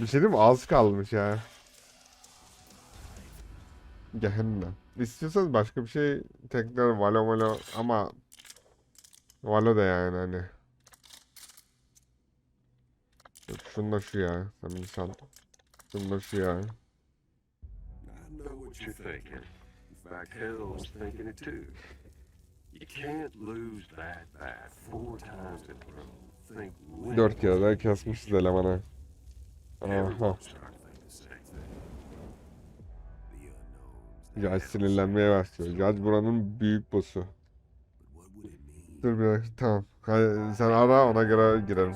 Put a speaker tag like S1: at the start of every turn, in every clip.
S1: Bir şey diyeyim mi? Az kalmış ya. Cehennem. İstiyorsanız başka bir şey tekrar Valo Valo ama Valo da yani hani. Yok, Şunla şu ya. Sen bir sal. Şunla şu ya.
S2: I know what you're thinking. In fact, hell's thinking it too. You can't lose that bad four times in a row. Think when
S1: Dört kere daha kesmişiz elemana. Aha.
S2: unknowns.
S1: sinirlenmeye başlıyor. Judge buranın büyük boss'u. Dur bir dakika tamam. Sen ara ona göre girelim.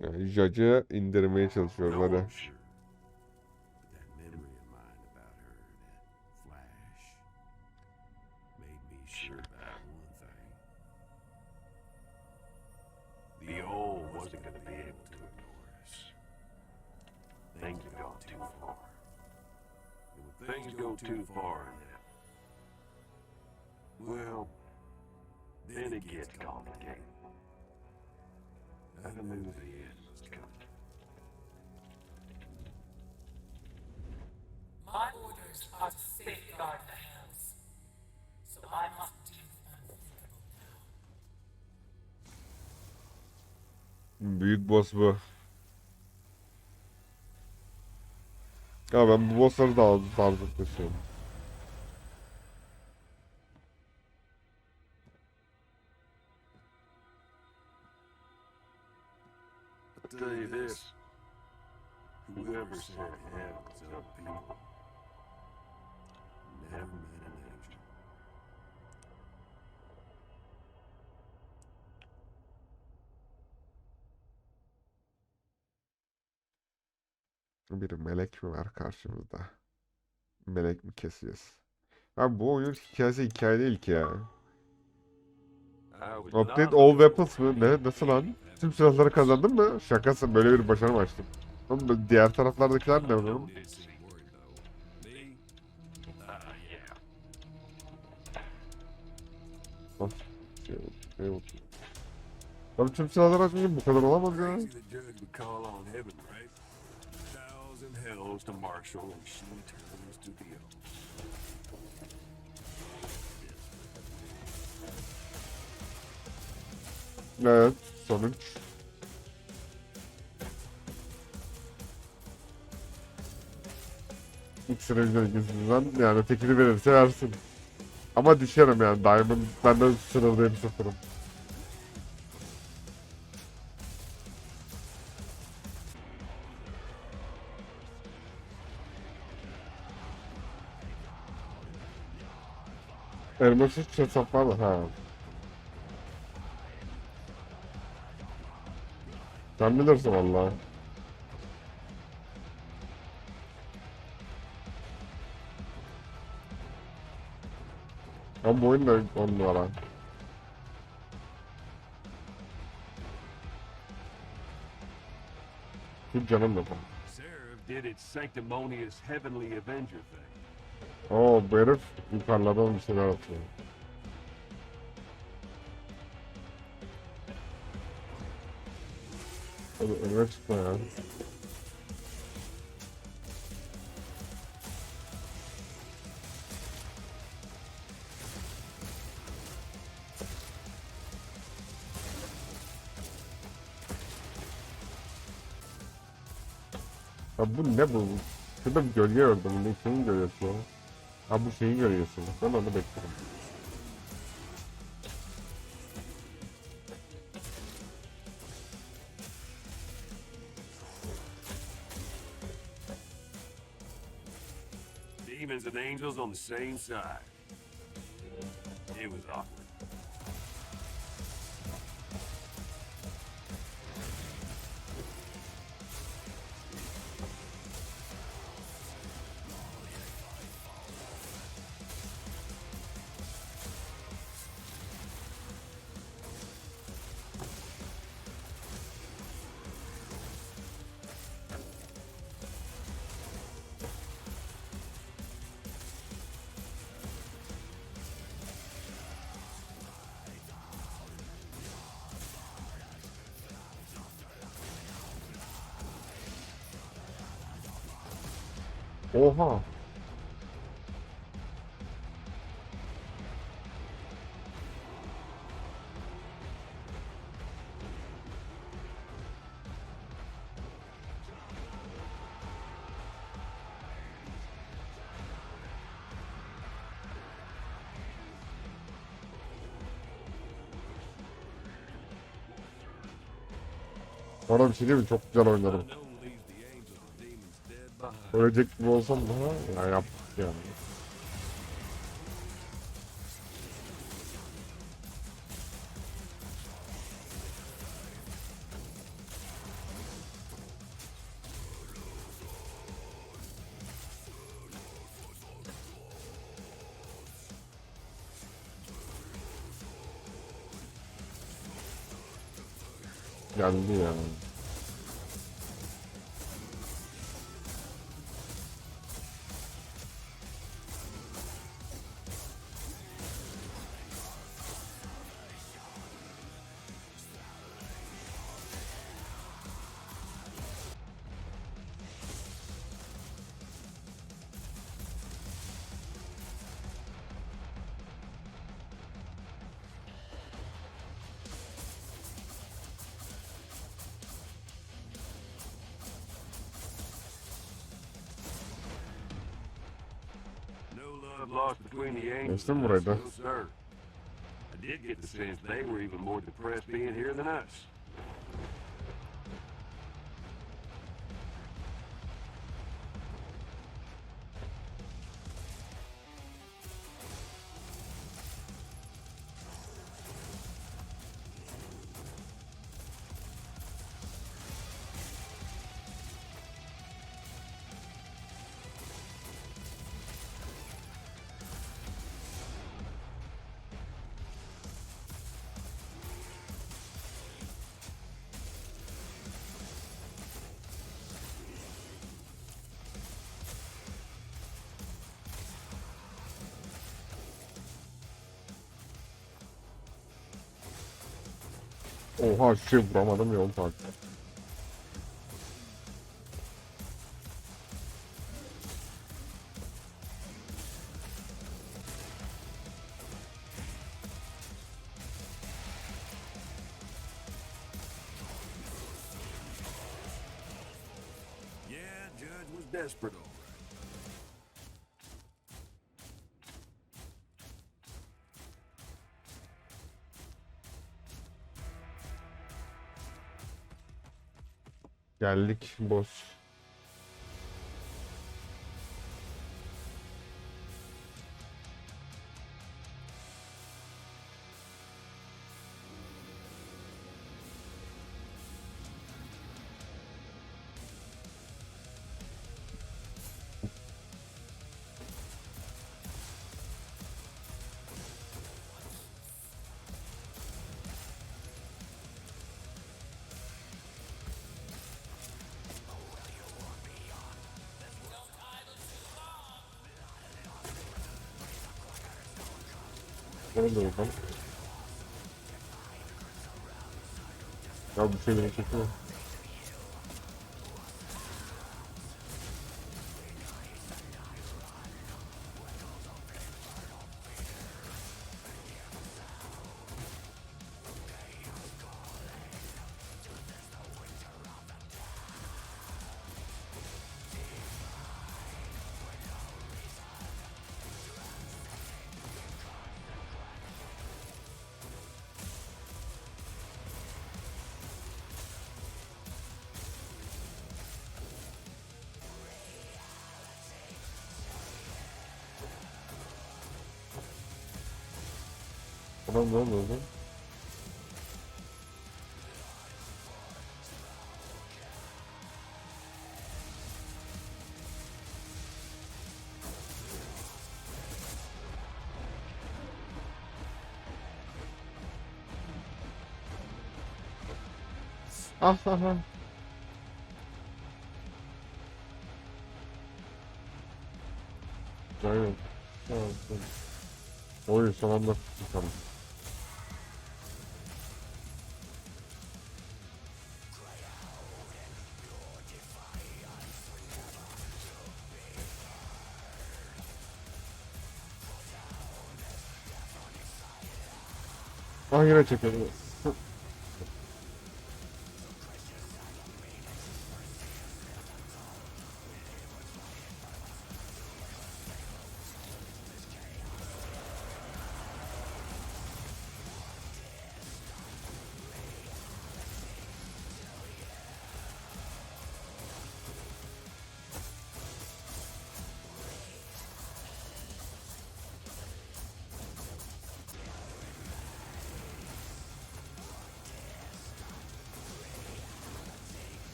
S1: Yani Judge'ı indirmeye çalışıyoruz
S2: No,
S1: hadi.
S2: Wasn't going to be able to ignore us. Things have gone too far. And when things go too far in that, well, then it gets complicated. And the end was coming.
S3: My orders are to safeguard the Hells, so I must
S1: Büyük boss bu. Ya ben bu bossları tarzı.
S2: I'll tell you this. Whoever hell was other people never
S1: Bir melek mi var karşımızda? Melek mi keseceğiz? Abi bu oyunun hikayesi hikaye değil ki ya. Update all weapons mı? Ne? Nasıl lan? Tüm silahları kazandın mı? Şakası böyle bir başarı mı açtım? Oğlum bu diğer taraflardakiler ne oğlum?
S2: Yeah.
S1: Şey, şey. Abi tüm silahları açmışım bu kadar olamaz ya.
S2: Thousand hells to marshal and she turns to the.
S1: Evet sonuç. İksir yüzünden yani tekini verirse versin. Ama düşerim yani Diamond benden sınırdayım sıfırım. Elması hiç hesap var mı? Ha. Sen bilirsin valla. Ama bu oyun da on numara. Canım yok.
S2: Seraph did its sanctimonious heavenly avenger thing.
S1: Oo bu herif yukarılardan bir şeyler atıyor. Hadi önüme çıkma ya. Ya bu ne bu? Şurada bir gölge gördüm. Ne şeyin gölgesi o? Ha bu şeyin gölgesi. Ben onu bekliyorum.
S2: Demons and angels on the same side. It was awkward.
S1: Oha. Bana bir şey değil mi? Çok güzel oynadım. Ölecek gibi olsam daha ya yaptık yani. Geldi yani.
S2: Lost between the angels. And us,
S1: da.
S2: sir. I did get the sense they were even more depressed being here than us.
S1: Oha şey vuramadım onu takip.
S2: Yeah, desperate,
S1: Geldik boss. Ne oldu bakalım? Ya bu şey beni çekiyor. Ulan ne oldu orada? Ah ah ah. Aynen. Tamam, tamam. Oy son anda çıkalım. 啊，你来这边。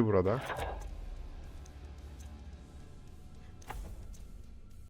S1: Burada.